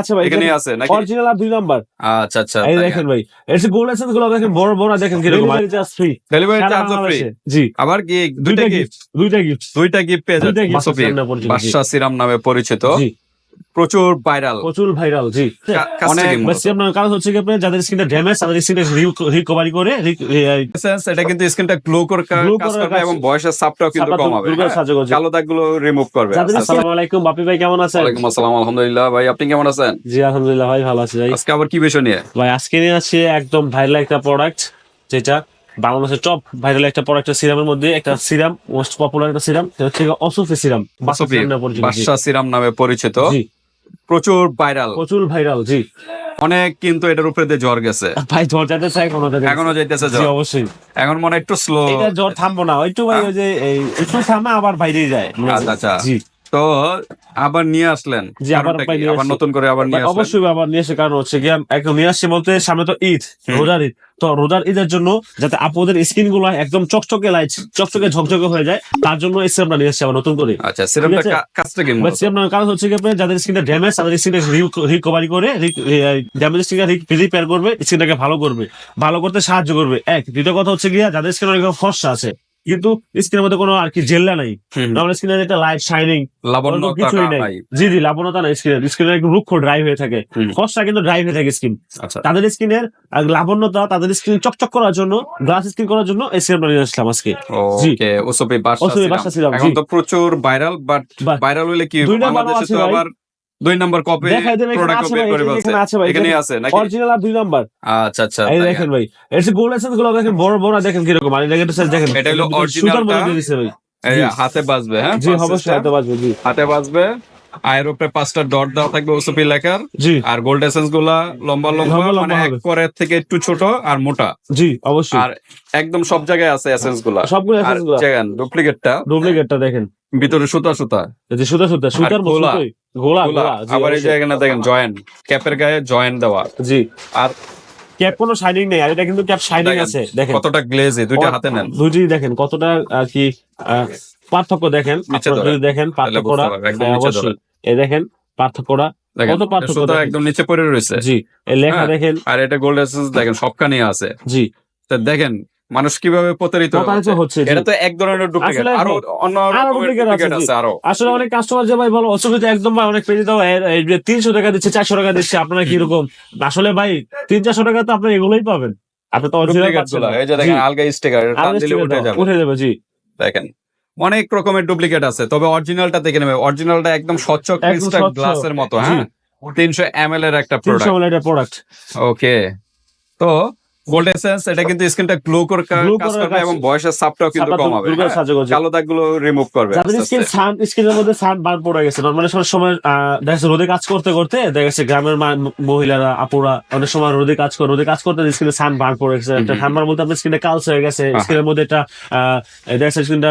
আছে ভাই এখানে আছে নাকি? অরিজিনাল আর দুই নাম্বার। আচ্ছা আচ্ছা এই দেখেন। ভাই এর গোল্ড এসেন্সগুলো দেখেন বড় বড় দেখেন কীরকম। Just free delivery charge free জি। আবার কি দুইটা দুইটা গিফট দুইটা গিফট দুইটা গিফট পেয়ে দুইটা যাচ্ছে মাসুফি। পরিচিত, বাদশা সিরাম নামে পরিচিত। জি। প্রচুর ভাইরাল প্রচুর ভাইরাল জি। অনেক অনেক কারণ হচ্ছে কি যাদের স্কিনটা ড্যামেজ তাদের স্কিনটা রিকভারি করে কিন্তু স্কিনটা গ্লো করে কাজ করবে এবং বয়সের সাপটাও কিন্তু কমাবে হ্যাঁ। কালো দাগগুলো রিমুভ করবে। যাদের আচ্ছা, আসসালামু আলাইকুম বাপি ভাই কেমন আছেন? ওয়ালাইকুম আসসালাম আলহামদুলিল্লাহ। ভাই আপনি কেমন আছেন? জি আলহামদুলিল্লাহ ভাই ভালো আছি ভাই। আজকে আবার কি বিষয় নিয়ে? ভাই আজকে নিয়ে আসছি একদম ভাইরাল একটা প্রোডাক্ট যেটা বাংলাদেশের টপ ভাইরাল একটা প্রোডাক্ট সিরামের মধ্যে একটা সিরাম মোস্ট পপুলার একটা সিরাম সেটা হচ্ছে অসুফি সিরাম। বাদশা সিরাম নামে পরিচিত প্রচুর ভাইরাল প্রচুর ভাইরাল জি। অনেক কিন্তু এটার উপরে দিয়ে জ্বর গেছে। ভাই জ্বর চাই কোনো এখনও যাইতেছে জি অবশ্যই। এখন মনে হয় একটু স্লো এটা জ্বর থামবো না একটু ভাই ওই যে একটু থামে আবার বাইরে যায়। আচ্ছা, আচ্ছা। জি। তো আবার নিয়ে আসলেন। জি, আবার নতুন করে আবার নিয়ে আসলেন? অবশ্যই আবার নিয়ে এসে কারণ হচ্ছে গিয়ে একদম নিয়ে আসছে বলতে সামনে তো ঈদ রোজার ঈদ। তো রোজার ঈদের জন্য যাতে আপুদের স্কিনগুলো একদম চকচকে লাইট চকচকে ঝকঝকে হয়ে যায় তার জন্য এসে আমরা নিয়ে আসছি আবার নতুন করে। আচ্ছা সিরামটা কাজটা কি আপনার কারণ হচ্ছে কি আপনার যাদের স্কিনটা ড্যামেজ তাদের স্কিনটা রিকভারি করে ড্যামেজ স্কিনটা রিপেয়ার করবে স্কিনটাকে ভালো করবে। ভালো করতে সাহায্য করবে। এক দ্বিতীয় কথা হচ্ছে গিয়া যাদের স্কিন অনেক ফর্সা আছে কিন্তু স্কিনের মধ্যে কোনো আর কি জেল্লা নাই। আমাদের স্কিনের একটা লাইট শাইনিং লাবণ্যতা কিছুই নাই। জি জি লাবণতা নাই স্কিনের স্কিনের একটু রুক্ষ ড্রাই হয়ে থাকে। ফর্সা কিন্তু ড্রাই হয়ে থাকে স্কিন আচ্ছা। তাদের স্কিনের লাবণ্যতা তাদের স্ক্রিন চকচক করার জন্য গ্লাস স্ক্রিন করার জন্য এই সিরামটা নিয়ে আসলাম আজকে। জি। ওকে ওসপি সিরাম। বাদশা এখন তো প্রচুর ভাইরাল বাট ভাইরাল হইলে কি বাংলাদেশে তো আবার দুই নাম্বার কপি আছে ভাই, এখানে- আছে ভাই, নাকি? অরিজিনাল আর দুই নাম্বার। আচ্ছা আচ্ছা এই দেখেন ভাই এর যে গোল্ড এসেন্সগুলো দেখেন বড় বড় দেখেন কীরকম আর এটা কিন্তু স্যার দেখেন এটা হলো ভাই। এই হাতে বাজবে হ্যাঁ জি অবশ্যই টা। হয়তো বাজবে জি। হাতে বাজবে। আয়ের উপরে পাঁচটা ডট দেওয়া থাকবে ওসপি লেখার। জি। আর গোল্ড এসেন্সগুলা লম্বা লম্বা মানে এক থেকে একটু ছোট আর মোটা। জি অবশ্যই। আর একদম সব জায়গায় আছে এসেন্সগুলা। সবগুলো এসেন্সগুলো। দেখেন ডুপ্লিকেটটা ডুপ্লিকেটটা দেখেন। ভিতরে সুতা সুতা। এই যে সুতা সুতা সুতার মতো গোলা। গোলা আবার এই দেখেন জয়েন্ট ক্যাপের গায়ে জয়েন্ট দেওয়া। জি। আর ক্যাপ কোনো শাইনিং নেই আর এটা কিন্তু ক্যাপ শাইনিং আছে দেখেন। কতটা গ্লেজি দুইটা হাতে নেন। দেখেন কতটা আর কি পার্থক্য দেখেন। আপনারা যদি দেখেন পার্থক্যটা হ্যাঁ, অবশ্যই। এই দেখেন পার্থক্যটা কত পার্থক্য একদম নিচে পড়ে রয়েছে। জি এই লেখা হ্যাঁ। দেখেন। আর এটা গোল্ড এসেন্স দেখেন সবখানে আছে। জি। তা দেখেন মানুষ কীভাবে প্রতারিত হচ্ছে। এটা তো এক ধরনের ডুপ্লিকেট আসলে আরও অন্য duplicate আছে, আরও। আসলে অনেক কাস্টমার যে ভাই বলো অসুবিধা একদম ভাই অনেক পেজে দাও তিনশো টাকা দিচ্ছে চারশো টাকা দিচ্ছে আপনারা কীরকম আসলে ভাই তিন চারশো টাকা তো আপনার এগুলোই পাবেন। আপনি তো ডুপ্লিকেট এই যে দেখেন আলগা স্টিকার উঠে যাবে। উঠে যাবে জি। দেখেন অনেক রকমের ডুপ্লিকেট আছে তবে অরিজিনালটা দেখে নেবে। অরিজিনালটা একদম স্বচ্ছ ক্রিস্টাল। গ্লাসের মতো হ্যাঁ? তিনশো এম এর একটা প্রোডাক্ট ওকে তো গোল্ড এসেন্স এটা কিন্তু স্কিনটা গ্লো করে কাজ করবে এবং বয়সের কিন্তু কমাবে হ্যাঁ? কালো দাগগুলো রিমুভ করবে যাদের স্কিন সান স্কিনের মধ্যে সান বান পড়ে গেছে। নর্মালি সব সময় দেখা যাচ্ছে রোদে কাজ করতে করতে দেখা যাচ্ছে গ্রামের মহিলারা আপুরা অনেক সময় রোদে কাজ করে রোদে কাজ করতে স্কিনে সান বান পড়ে গেছে। একটা ঠান্ডার মধ্যে আপনার স্কিনে কালস হয়ে গেছে। স্কিনের মধ্যে একটা দেখা যাচ্ছে স্কিনটা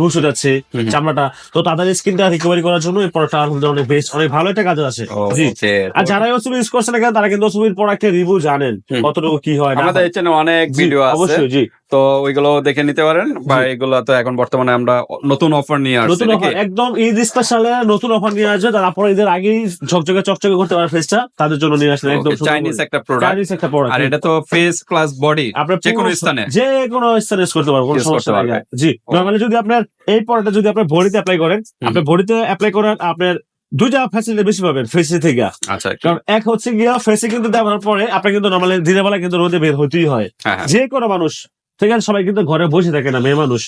ঘুষ হয়ে যাচ্ছে চামড়াটা। তো তাদের স্কিনটা রিকভারি করার জন্য এই প্রোডাক্টটা আলহামদুলিল্লাহ অনেক বেস্ট অনেক ভালো একটা কাজে okay, আর যারা ওসব ইউজ করছে না কেন তারা কিন্তু ওসবের প্রোডাক্টের রিভিউ জানেন কতটুকু কি হয় না আমাদের। চ্যানেলে অনেক ভিডিও আছে। জি। তো ওইগুলো দেখে নিতে পারেন। বা। এগুলো তো এখন বর্তমানে আমরা নতুন অফার নিয়ে আসছি নতুন অফার একদম ঈদ স্পেশালে নতুন অফার নিয়ে আসবে। তারা পরে ঈদের আগেই ঝকঝকে চকচকে করতে পারে ফেসটা তাদের জন্য নিয়ে আসলে একদম চাইনিজ একটা প্রোডাক্ট চাইনিজ একটা প্রোডাক্ট আর এটা তো ফেস প্লাস বডি আপনার যে কোনো স্থানে। যে কোনো স্থানে ইউজ করতে পারবেন কোনো সমস্যা নাই জি। নরমালি যদি আপনার এই প্রোডাক্টটা যদি আপনি ভরিতে অ্যাপ্লাই করেন আপনি ভরিতে অ্যাপ্লাই করেন আপনার দুইটা ফ্যাসিলিটি বেশি পাবেন ফেসে থেকে আচ্ছা কারণ এক হচ্ছে গিয়া ফেসে কিন্তু দেওয়ার পরে আপনি কিন্তু নর্মালি দিনের বেলা কিন্তু রোদে বের হতেই হয় হ্যাঁ হ্যাঁ যে কোনো মানুষ ঠিক আছে সবাই কিন্তু ঘরে বসে থাকে না মেয়ে মানুষ।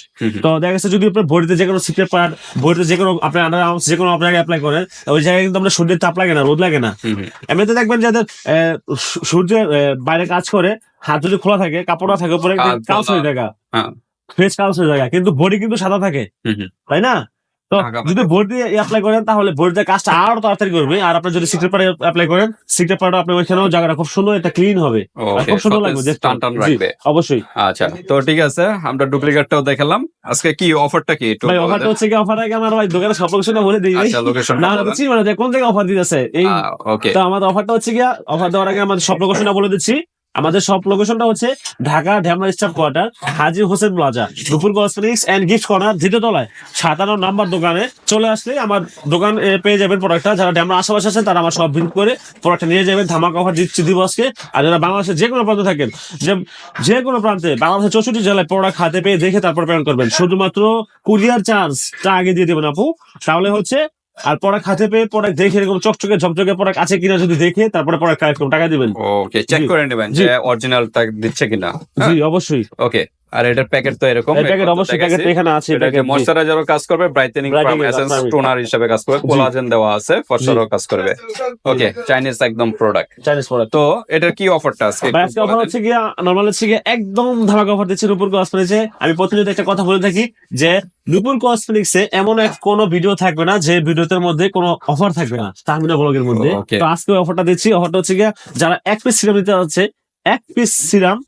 তো দেখা যাচ্ছে যদি আপনার বডিতে যে কোনো সিক্রেট পার্ট বডিতে যে কোনো আপনার আন্ডার আর্মস যে কোনো আপনাকে অ্যাপ্লাই করেন ওই জায়গায় কিন্তু আপনার সূর্যের তাপ লাগে না রোদ লাগে না। এমনিতে দেখবেন যাদের সূর্যের বাইরে কাজ করে হাত যদি খোলা থাকে কাপড়টা থাকে উপরে খোলা। হয়ে থাকে হ্যাঁ। ফেস কালস হয়ে থাকে কিন্তু বডি কিন্তু সাদা থাকে। তাই না তো যদি বডি অ্যাপ্লাই করেন তাহলে বডিতে কাজটা আরও তাড়াতাড়ি করবে আর আপনি যদি সিক্রেট পার্ট অ্যাপ্লাই করেন সিক্রেট পার্ট আপনি ওইখানেও জায়গাটা খুব সুন্দর এটা ক্লিন হবে। খুব সুন্দর লাগবে টান টান রাখবে। অবশ্যই। আচ্ছা তো ঠিক আছে আমরা ডুপ্লিকেটটাও দেখালাম। আজকে কি অফারটা কি? ভাই অফারটা হচ্ছে কি অফার আগে আমার ভাই দোকানে সব লোকেশন বলে দিই। আচ্ছা লোকেশন না বুঝছি মানে কোন জায়গায় অফার দিতেছে এই ওকে তো আমাদের অফারটা হচ্ছে গিয়া অফার দেওয়ার আগে আমাদের সব লোকেশনটা বলে দিচ্ছি। আমাদের সব লোকেশনটা হচ্ছে Dhaka Demra staff quarter, Haji Hossain plaza Dupur cosmetics and gift corner দ্বিতীয় তলায়, সাতান্ন নাম্বার দোকানে চলে আসলে আমার দোকান পেয়ে যাবেন প্রোডাক্টটা যারা ঢ্যামরা আশেপাশে আছেন, তারা আমার সব ভিজিট করে প্রোডাক্টটা নিয়ে যাবেন, ধামাকা অফার দিচ্ছি দিবসকে আর যারা বাংলাদেশের যে কোনো প্রান্তে থাকেন, যে যে কোনো প্রান্তে, বাংলাদেশের চৌষট্টি জেলায় প্রোডাক্ট হাতে পেয়ে দেখে তারপর পেমেন্ট করবেন। শুধুমাত্র কুরিয়ার চার্জটা আগে দিয়ে দেবেন আপু। তাহলে হচ্ছে আর প্রোডাক্ট হাতে পেয়ে প্রোডাক্ট দেখে এরকম চকচকে ঝকঝকে প্রোডাক্ট আছে কিনা যদি দেখে তারপরে প্রোডাক্ট কালেক্ট করুন টাকা দিবেন। ওকে চেক করে নেবেন যে যে অরিজিনালটা দিচ্ছে কিনা। জি অবশ্যই। ওকে আর এটার প্যাকেট তো এরকম। প্যাকেট অবশ্যই প্যাকেট এখানে আছে প্যাকেট ময়শ্চারাইজারও কাজ করবে ব্রাইটেনিং এসেন্স টোনার হিসেবে কাজ করবে কোলাজেন দেওয়া আছে কাজ করবে। ওকে চাইনিজ একদম প্রোডাক্ট চাইনিজ প্রোডাক্ট তো এটার কি অফারটা আজকে? আজকে অফার হচ্ছে গিয়া নর্মাল হচ্ছে গিয়া একদম ধামাকা অফার দিচ্ছে রূপুর কসমেটিক্সে আমি প্রতিনিয়ত একটা কথা বলে থাকি যে রূপুর কসমেটিক্সে এমন এক কোন ভিডিও থাকবে না যে ভিডিওতে মধ্যে কোনো অফার থাকবে না তাহমিনা ব্লগের মধ্যে। তো আজকে অফারটা দিচ্ছি অফারটা হচ্ছে গিয়া যারা এক পিস সিরাম নিতে যাচ্ছে এক পিস সিরাম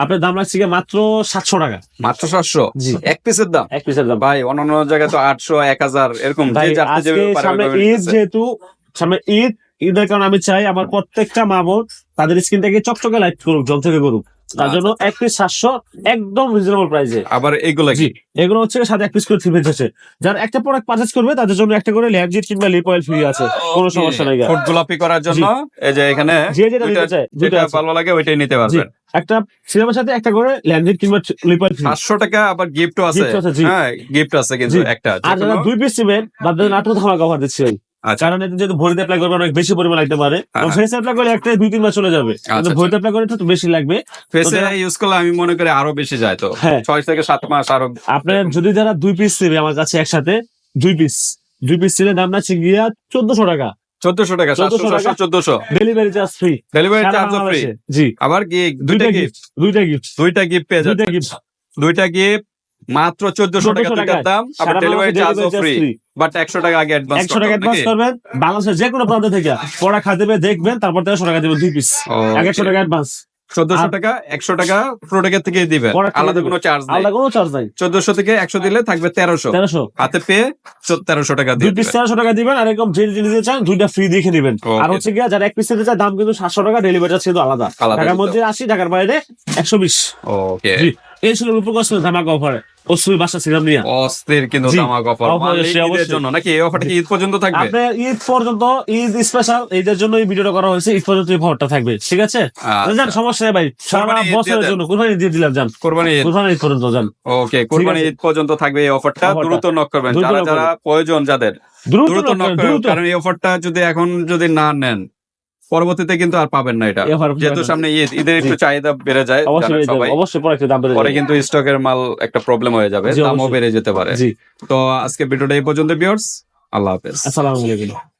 আপনার দাম লাগছে কি মাত্র সাতশো টাকা। মাত্র সাতশো? জি। এক পিসের দাম? এক পিসের দাম। ভাই অন্যান্য জায়গায় তো আটশো এক হাজার এরকম সামনে ঈদ যেহেতু সামনে ঈদ ঈদের কারণে আমি চাই আমার প্রত্যেকটা মা বোন তাদের স্কিনটাকে চকচকে লাইট করুক জল থেকে করুক। তার জন্য এক পিস সাতশো একদম রিজনেবল প্রাইসে আবার এগুলা কি? জি এগুলো হচ্ছে সাথে এক পিস করে থ্রি পিস আছে। যারা একটা প্রোডাক্ট পারচেজ করবে তাদের জন্য একটা করে ল্যাবজেট কিংবা লিপ অয়েল ফ্রি আছে কোনো সমস্যা নাই। ফুড গোলাপি করার জন্য এই যে এখানে যে যেটা নিতে চায় যেটা ভালো লাগে ওইটাই নিতে পারবেন। একটা সিনেমার সাথে একটা করে ল্যাবজেট কিংবা লিপ অয়েল ফ্রি পাঁচশো টাকা আবার গিফটও আছে। হ্যাঁ গিফট আছে কিন্তু একটা আর যারা দুই পিস নেবেন তাদের নাটক ধামাকা অফার দিচ্ছি। কারণ এতে যেহেতু ভরিতে অ্যাপ্লাই করবে অনেক বেশি পরিমাণ লাগতে পারে। ফেস অ্যাপ্লাই করলে একটা দুই তিন মাস চলে যাবে। কিন্তু আচ্ছা। ভরিতে অ্যাপ্লাই করলে একটু বেশি লাগবে। ফেসে ইউজ করলে আমি মনে করি আরও বেশি যায় তো। হ্যাঁ। ছয় থেকে সাত মাস আরও আপনার যদি যারা দুই পিস নেবে আমার কাছে একসাথে দুই পিস দুই পিস নিলে দাম আছে গিয়া চোদ্দশো টাকা। চোদ্দশো টাকা সাতশো 1400 টাকা। চোদ্দশো। Delivery charge free delivery charge free জি। আবার কি দুইটা গিফট দুইটা গিফট দুইটা গিফট পেয়ে দুইটা গিফট দুইটা গিফট মাত্র চোদ্দশো টাকা 1400 দুইটার দাম আবার ডেলিভারি চার্জ ফ্রি বাট একশো টাকা আগে অ্যাডভান্স একশো টাকা অ্যাডভান্স করবেন বাংলাদেশের যে কোনো প্রান্ত থেকে পড়া খাতে পেয়ে দেখবেন তারপর তেরোশো টাকা দেবেন দুই পিস এক একশো টাকা অ্যাডভান্স চোদ্দশো টাকা একশো টাকা প্রোডাক্টের থেকে দিবে আলাদা কোনো চার্জ আলাদা কোনো চার্জ নাই। চোদ্দশো থেকে একশো দিলে থাকবে তেরোশো। তেরোশো। হাতে পেয়ে তেরোশো টাকা দুই পিস তেরোশো টাকা দিবেন আর এরকম যে নিতে চান দুইটা ফ্রি দেখে নেবেন আর হচ্ছে গিয়া যারা এক পিস নিতে চায় দাম কিন্তু সাতশো টাকা ডেলিভারি চার্জ কিন্তু আলাদা। ঢাকার মধ্যে আশি ঢাকার বাইরে একশো বিশ। ওকে এই ছিল রূপক কসমে ধামাকা অফার অসুই বাসা ছিলাম নিয়া। অস্থির কিন্তু জি। দামাক অফার ঈদের জন্য। নাকি এই অফারটা কি ঈদ পর্যন্ত থাকবে? আপনার ঈদ পর্যন্ত ঈদ স্পেশাল ঈদের জন্য এই ভিডিওটা করা হয়েছে। ঈদ পর্যন্ত এই অফারটা থাকবে। ঠিক আছে? আচ্ছা। জান সমস্যা নেই ভাই। সারা কোরবানি বছরের জন্য কোরবানি দিয়ে দিলাম জান কোরবানি ঈদ। ঈদ পর্যন্ত জান ওকে কোরবানি ঈদ পর্যন্ত থাকবে এই অফারটা। দ্রুত নক করবেন। যারা যারা প্রয়োজন যাদের। দ্রুত দ্রুত নক করবেন কারণ এই অফারটা যদি এখন যদি না নেন পরবর্তীতে কিন্তু আর পাবেন না এটা। যেহেতু সামনে ঈদ ঈদের একটু চাহিদা বেড়ে যায় অবশ্যই সবাই। অবশ্যই পরে একটু দাম বেড়ে পরে কিন্তু স্টকের মাল একটা প্রবলেম হয়ে যাবে দামও বেড়ে যেতে পারে। তো আজকে ভিডিওটা এই পর্যন্ত বিয়ার্স আল্লাহ হাফেজ। আসসালামু আলাইকুম।